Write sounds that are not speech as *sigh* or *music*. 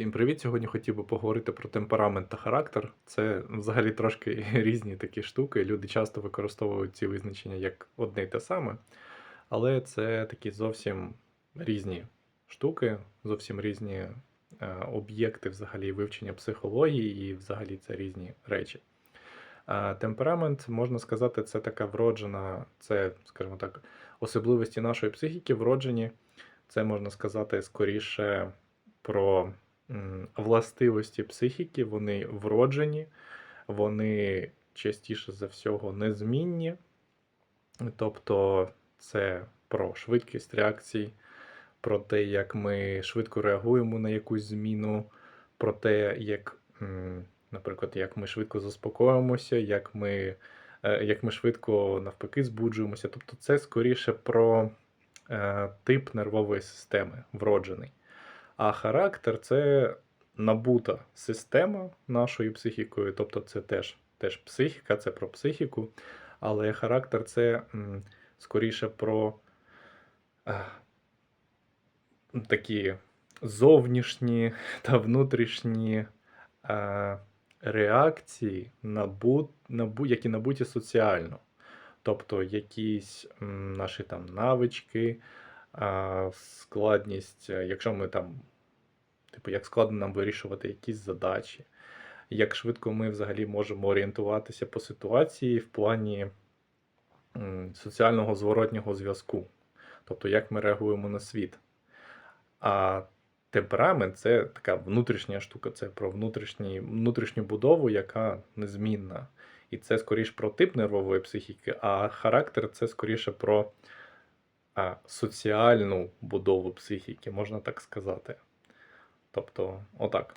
Всім привіт! Сьогодні хотів би поговорити про темперамент та характер. Це взагалі трошки *laughs* різні такі штуки. Люди часто використовують ці визначення як одне й те саме, але це такі зовсім різні штуки, зовсім різні е, об'єкти взагалі вивчення психології, і взагалі це різні речі. Е, Темперамент, можна сказати, це така вроджена, це, скажімо так, особливості нашої психіки вроджені. Це можна сказати скоріше про властивості психіки, вони вроджені, вони частіше за всього незмінні. Тобто це про швидкість реакцій, про те, як ми швидко реагуємо на якусь зміну, про те, як, наприклад, як ми швидко заспокоїмося, як ми, е, як ми швидко навпаки збуджуємося. Тобто це скоріше про е, тип нервової системи, вроджений. А характер це набута система нашою психікою, тобто це теж, теж психіка, це про психіку, але характер це скоріше про е, такі зовнішні та внутрішні е, реакції, які набуті соціально. Тобто якісь наші там навички, складність, е, якщо ми там, типу, як складно нам вирішувати якісь задачі, як швидко ми взагалі можемо орієнтуватися по ситуації в плані соціального зворотнього зв'язку, тобто як ми реагуємо на світ. А темперамент це така внутрішня штука, це про внутрішній, внутрішню будову, яка незмінна. І це скоріше про тип нервової психіки, а характер це скоріше про соціальну будову психіки, можна так сказати. Тобто, отак.